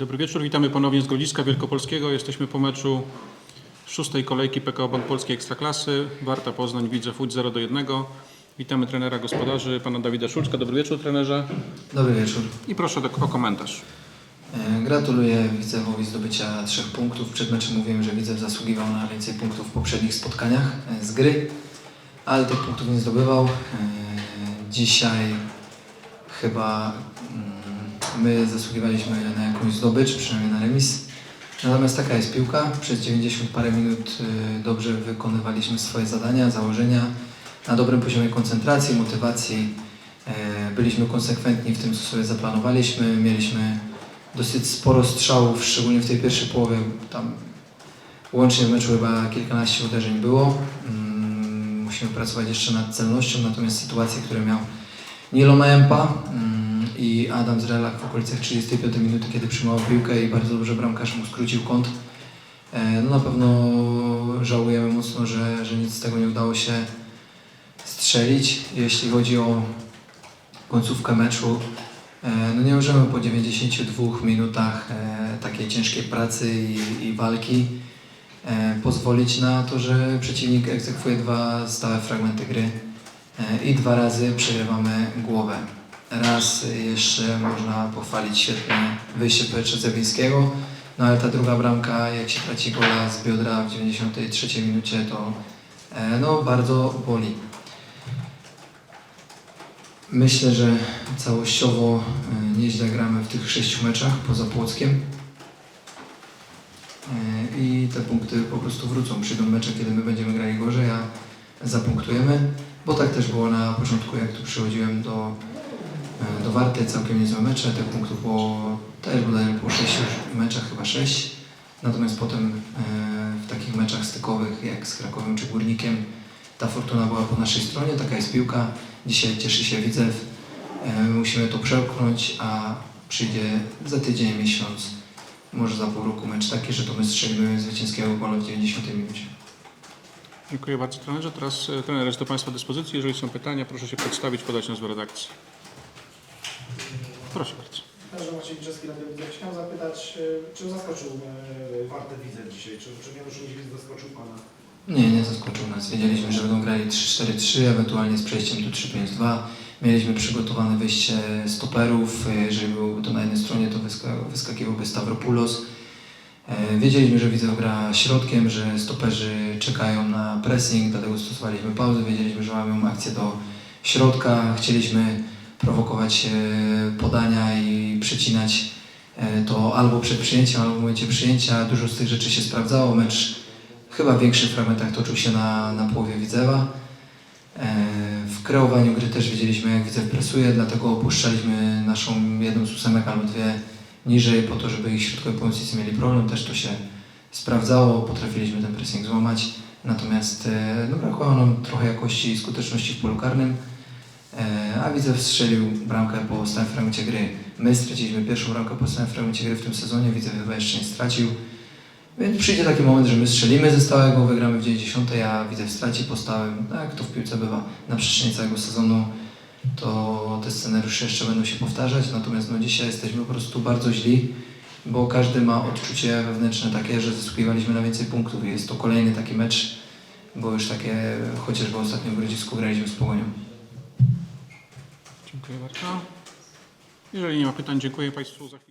Dobry wieczór, witamy ponownie z Grodziska Wielkopolskiego. Jesteśmy po meczu szóstej kolejki PKO Bank Polskiej Ekstraklasy. Warta Poznań, Widzew Łódź 0 do 1. Witamy trenera gospodarzy, pana Dawida Szulczka. Dobry wieczór trenerze. Dobry wieczór. I proszę o komentarz. E, Gratuluję Widzewowi zdobycia trzech punktów. Przed meczem mówiłem, że Widzew zasługiwał na więcej punktów w poprzednich spotkaniach e, z gry, ale tych punktów nie zdobywał. E, Dzisiaj chyba mm, my zasługiwaliśmy na jakąś zdobycz, przynajmniej na remis. Natomiast taka jest piłka. Przez 90 parę minut e, dobrze wykonywaliśmy swoje zadania, założenia, na dobrym poziomie koncentracji, motywacji. E, Byliśmy konsekwentni w tym, co sobie zaplanowaliśmy. Mieliśmy dosyć sporo strzałów, szczególnie w tej pierwszej połowie. Tam łącznie w meczu chyba kilkanaście uderzeń było. Mm, Musimy pracować jeszcze nad celnością, natomiast sytuacje, które miał Nilo Maempa mm, i Adam Zrelak w okolicach 35 minuty, kiedy przyjmował piłkę i bardzo dobrze bramkarz mu skrócił kąt. E, No na pewno żałujemy mocno, że, że nic z tego nie udało się strzelić. Jeśli chodzi o końcówkę meczu, e, no nie możemy po 92 minutach e, takiej ciężkiej pracy i, i walki pozwolić na to, że przeciwnik egzekwuje dwa stałe fragmenty gry i dwa razy przerywamy głowę. Raz jeszcze można pochwalić świetne wyjście Piotra Zewińskiego, no ale ta druga bramka, jak się traci gola z biodra w 93 minucie, to e, no, bardzo boli. Myślę, że całościowo e, nieźle gramy w tych sześciu meczach poza Płockiem. E, I te punkty po prostu wrócą. Przyjdą mecze, kiedy my będziemy grali gorzej, a zapunktujemy. Bo tak też było na początku, jak tu przychodziłem do, e, do Warty, całkiem niezłe mecze. Tych punktów było też bodajże po sześciu meczach, chyba sześć. Natomiast potem e, w takich meczach stykowych, jak z Krakowem czy Górnikiem, ta fortuna była po naszej stronie, taka jest piłka. Dzisiaj cieszy się Widzew. E, Musimy to przełknąć, a przyjdzie za tydzień, miesiąc, może za pół roku mecz taki, że to my strzelimy zwycięskiego gola w 90 minucie. Dziękuję bardzo trenerze. Teraz e, trener jest do Państwa dyspozycji. Jeżeli są pytania, proszę się przedstawić, podać nas w redakcji. Proszę bardzo. Także Maciej Brzeski na telewizji. Chciałem zapytać, e, czy zaskoczył e, Wartę Widzę dzisiaj? Czy, czy Janusz Niedźwiedź zaskoczył Pana? Nie, nie zaskoczył nas. Wiedzieliśmy, że będą grali 3-4-3, ewentualnie z przejściem do 3-5-2. Mieliśmy przygotowane wyjście stoperów. Jeżeli byłoby to na jednej stronie, to wyska- wyskakiwałby Stavropoulos. E, Wiedzieliśmy, że Widzew gra środkiem, że stoperzy czekają na pressing, dlatego stosowaliśmy pauzę. Wiedzieliśmy, że mamy akcję do środka. Chcieliśmy prowokować e, podania i przecinać e, to albo przed przyjęciem, albo w momencie przyjęcia. Dużo z tych rzeczy się sprawdzało. Mecz chyba w większych fragmentach toczył się na, na połowie Widzewa. W kreowaniu gry też wiedzieliśmy, jak Widzew presuje, dlatego opuszczaliśmy naszą jedną z ósemek albo dwie niżej po to, żeby ich środkowi pomocnicy mieli problem. Też to się sprawdzało, potrafiliśmy ten pressing złamać. Natomiast e, no, brakowało nam trochę jakości i skuteczności w polu karnym. E, A Widzew strzelił bramkę po stałym fragmencie gry. My straciliśmy pierwszą bramkę po stałym fragmencie gry w tym sezonie, Widzew chyba jeszcze nie stracił. Więc przyjdzie taki moment, że my strzelimy ze stałego, wygramy w 90, a widzę w straci po stałym. Tak, to w piłce bywa na przestrzeni całego sezonu. To te scenariusze jeszcze będą się powtarzać. Natomiast no, dzisiaj jesteśmy po prostu bardzo źli, bo każdy ma odczucie wewnętrzne takie, że zasługiwaliśmy na więcej punktów. I jest to kolejny taki mecz, bo już takie, chociażby ostatnio w Grodzisku graliśmy z Pogonią. Dziękuję bardzo. Jeżeli nie ma pytań, dziękuję Państwu za chwilę.